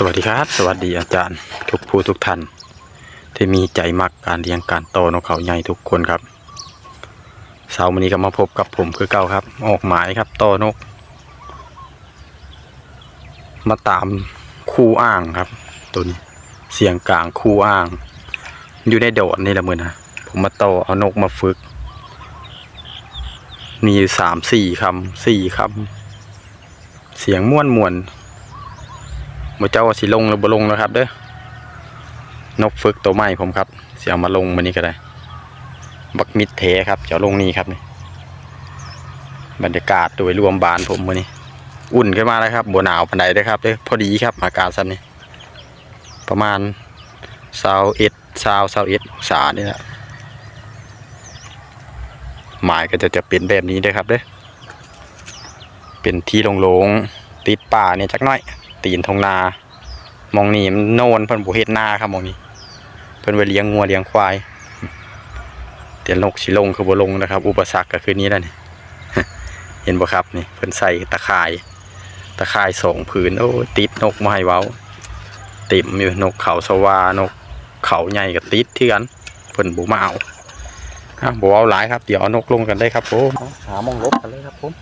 สวัสดีครับ สวัสดีอาจารย์ ทุกผู้ทุกท่านที่มีใจมักการเลี้ยงการโตนกเขาใหญ่ทุกคนครับเสาร์วันนี้ก็มาพบกับผมคือเก่าครับ ออกหมายครับโตนก มาตามคู่อ่างครับตัวนี้เสียงกลางคู่อ่าง อยู่ในโดดนี่ละมือนะผมมาโตเอานกมาฝึก มีอยู่สามสี่คำสี่คำเสียงม่วนมวน มื่อเจ้าว่าสิลงหรือบ่ลงนะครับ เด้อนกฝึกตัวใหม่ผมครับเสียมาลงมานี่ก็ได้ บักมิดเทครับเจะเอาลงนี่ครับนี่บรรยากาศโดยรวมบานผมมือนี้ อุ่นขึ้นมาแล้วครับบัวหนาวปันใดเด้อครับเด้อพอดีครับ อากาศซ้ำนี่ประมาณซาวเอ็ดซาวซาวเอ็ดองศานี่แหละหมายก็จะจะเป็นแบบนี้เด้อครับเด้อเป็นที่โลงๆติดป่าเนี่ยจักหน่อย ตีนทงนามองนี่มันโนนเพิ่นบ่เฮ็ดนาครับมองนี้เพิ่นไว้เลี้ยงงัวเลี้ยงควายเตียนนกสิลงคือบ่ลงนะครับ อุปสรรคก็คือนี้แหละนี่เห็นบ่ครับนี่เพิ่นใส่ตะข่ายตะข่ายสองผืนโอ้ติดนกมาให้เว้าเต็มอยู่นกเขาสวานกเขาใหญ่ก็ติดเทือนเพิ่นบ่มาเอาอะบ่เอาหลายครับเดี๋ยวเอานกลงกันได้ครับผมหามองลบกันเลยครับผม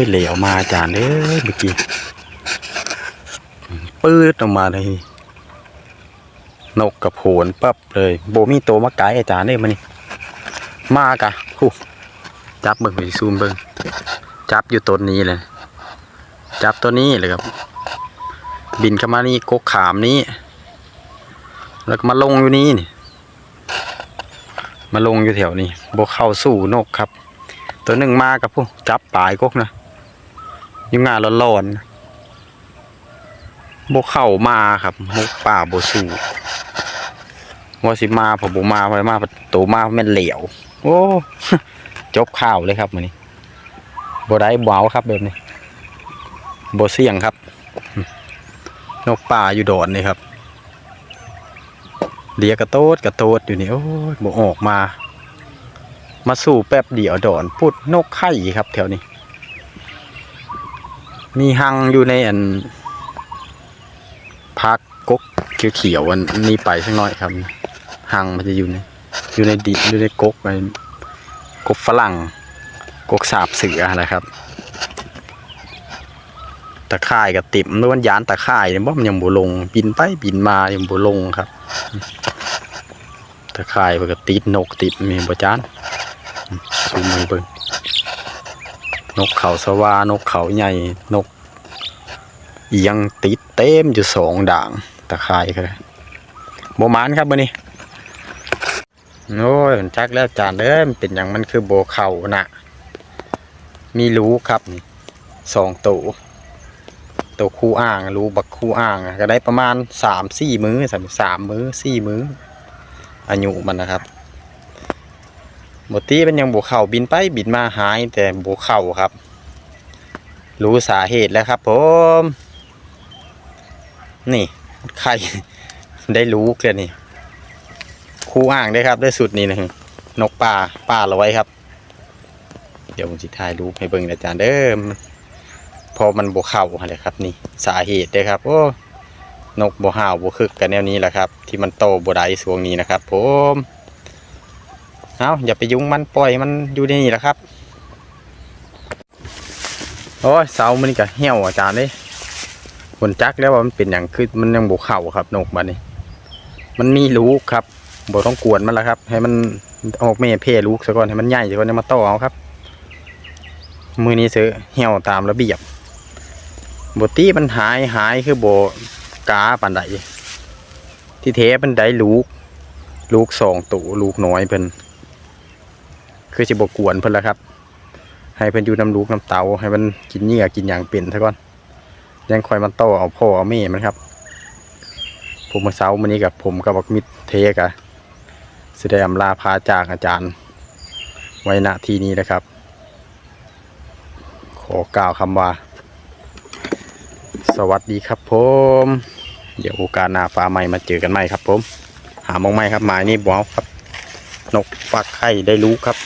ยเหลวมาอาจารย์เอ้ยเมื่อกี้ปื๊ดออกมาเลย นกกับโผนปั๊บเลยโบมีโตวมาไกลอาจารย์เด้มานี่มากะฮู้จับเบิ่งไปซูมเบิ่งจับอยู่ต้นนี้เลย จับตัวนี้เลยครับ บินเข้ามานี่กกขามนี้ แล้วก็มาลงอยู่นี่นี่มาลงอยู่แถวนี้โบเข้าสู่นกครับ ตัวหนึ่งมากับพวกจับปลายกกนะ ยุ่งงานร้อนๆโบเข้ามาครับนกป่าโบสู่ว่าสิมาผมบมาไปมาโตมาแม่นเหลวโอ้จบข่าวเลยครับมันนี้โบได้เบาครับแบบนี้โบเสี่ยงครับ นกป่าอยู่ดอนนี่ครับเดียกระโตดกระโตดอยู่นี่โอ้ยโบออกมา มาสู่แป๊บเดียวดอนพุดนกไข่ครับแถวนี้ มีหังอยู่ในอันพักกกเขียวๆอันนี้ไปสักหน่อยครับหังมันจะอยู่ในอยู่ในดินอยู่ในกกไปกกฝรั่ง กกสาบเสือนะครับตะข่ายกับติ่มด้วยยานตะข่ายเนี่ยบ่มันยังบ่ลงบินไปบินมายังบ่ลงครับตะข่ายมันก็ติดนกติดมีบ่จานซูมมือเบิ่ง นกเขาสวานกเขาใหญ่นกเอียงติดเต็มอยู่สองด่างตะข่ายก็ได้โบมานครับมื้อนี้โอ้ยมันจักแล้วจานเด้อมันเป็นอย่างมันคือโบเข่านะมีรูครับสองตัวตัวคู่อ่างรูบักคู่อ่างก็ได้ประมาณสามสี่มื้อสามสามมื้อสี่มื้ออายุมันนะครับ บตีเป็นยังบวเข่าบินไปบินมาหายแต่บวเข่าครับ รู้สาเหตุแล้วครับผม นี่ใครได้รู้กันนี่คู่อ่างได้ครับ ได้สุดนี่นะนกป่าป่าลอยครับ เดี๋ยวผมจะถ่ายรูปให้เบิ่งอาจารย์เด้อพอมันบวเข่าอะไรครับ นี่สาเหตุเด้ครับโอ้นกบวห่าวบวคึกกันแนวนี้แหละครับ ที่มันโตบวได้สวงนี้นะครับ ผม เอาอย่าไปยุ่งมันปล่อยมันอยู่ในนี่แหละครับ โอ้ยเสามันก็เหี่ยวอาจารย์เลยผลจักแล้วว่ามันเป็นอย่างคือมันยังบกเข่าครับนกมันนี่มันมีลูกครับบ่ต้องกวนมันล้วครับ ให้มันออกแม่เพลูกซะก่อนให้มันใหญ่ซะก่อนจะมาต่อเอาครับ มือนี้ซื้อเหี่ยวตามระเบียบบตี้มันหายหายคือโบกาปันใดที่เทป็นไดลูก ลูกสองตัวลูกน้อยเพิ่น คือสิบกวนเพิ่นละครับ ให้เพิ่นอยู่น้ำลูกน้ำเตาให้มันกินเหยื่อกินอย่างเป็นซะก่อนยังคอยมันโตเอาพ่อเอาแม่มันครับ ผมมาเช้าวันนี้กับผมกับบักมิดเทกะแสดงลาพาจากอาจารย์ ไว้ณที่นี้นะครับ ขอกล่าวคำว่า สวัสดีครับผม เดี๋ยวโอกาสหน้าฟ้าใหม่มาเจอกันใหม่ครับผม หามองไม่ครับหมายนี่บเอาครับ นกฟักไข่ได้รู้ครับ